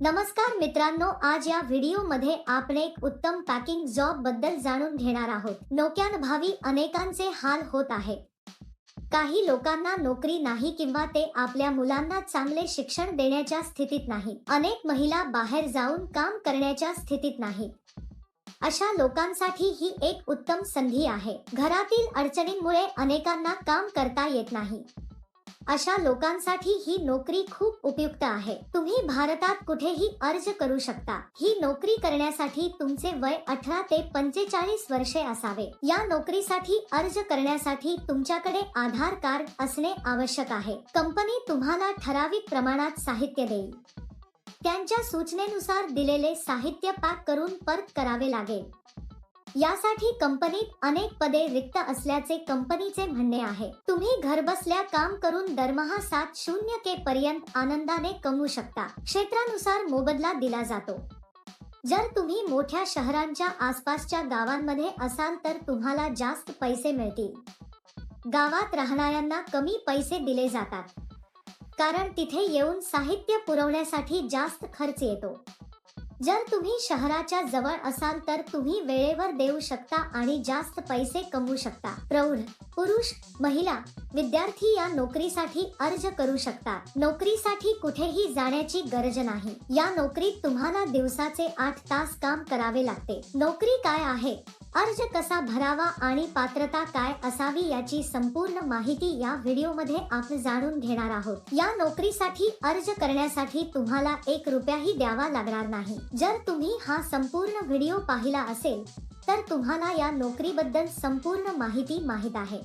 नमस्कार मित्रांनो आज या व्हिडिओमध्ये आपण एक उत्तम पॅकिंग जॉबबद्दल जाणून घेणार आहोत. नोक्यान भावी अनेकांचे हाल होत आहे. काही लोकांना नोकरी नाही किंवा ते आपल्या मुलांना चांगले शिक्षण देण्याच्या स्थितीत नाही. अनेक महिला बाहेर जाऊन काम करण्याच्या स्थितीत नाही. अशा लोकांसाठी ही एक उत्तम संधी आहे. घरातील अडचणींमुळे अनेकांना काम करता येत नाही. अशा लोकांसाठी ही नोकरी खूप उपयुक्त आहे. तुम्ही भारतात कुठेही अर्ज करू शकता. ही नोकरी करण्यासाठी तुमचे वय अठरा ते पंचेचाळीस वर्षे असावे. या नोकरीसाठी अर्ज करण्यासाठी तुमच्याकडे आधार कार्ड असणे आवश्यक आहे. कंपनी तुम्हाला ठराविक प्रमाणात साहित्य देईल. त्यांच्या सूचनेनुसार दिलेले साहित्य पॅक करून परत करावे लागेल. यासाठी कंपनीत अनेक पदे रिक्त असल्याचे कंपनीचे म्हणणे आहे. तुम्ही घरबसल्या काम करून दरमहा सात शून्य के पर्यंत आनंदाने कमवू शकता. क्षेत्रानुसार मोबदला दिला जातो. जर तुम्ही मोठ्या शहरांच्या आसपासच्या गावांमध्ये असाल तर तुम्हाला जास्त पैसे मिळतील. गावात राहणाऱ्यांना कमी पैसे दिले जातात. कारण तिथे येऊन साहित्य पुरवण्यासाठी जास्त खर्च येतो. जर तुम्ही शहराच्या जवळ असाल तर तुम्ही वेळेवर देऊ शकता आणि जास्त पैसे कमवू शकता. प्रौढ पुरुष महिला विद्यार्थी या नोकरीसाठी अर्ज करू शकतात नोकरीसाठी कुठेही जाण्याची गरज नाही. या नोकरीत तुम्हाला दिवसाचे आठ तास काम करावे लागते. नोकरी काय आहे? अर्ज कसा भरावा आणि पात्रता काय असावी याची संपूर्ण माहिती या व्हिडिओमध्ये आपण जाणून घेणार आहोत. या नोकरीसाठी अर्ज करण्यासाठी तुम्हाला एक रुपयाही द्यावा लागणार नाही. जर तुम्ही हा संपूर्ण व्हिडिओ पाहिला असेल तर तुम्हाला या नोकरीबद्दल संपूर्ण माहिती माहीत आहे.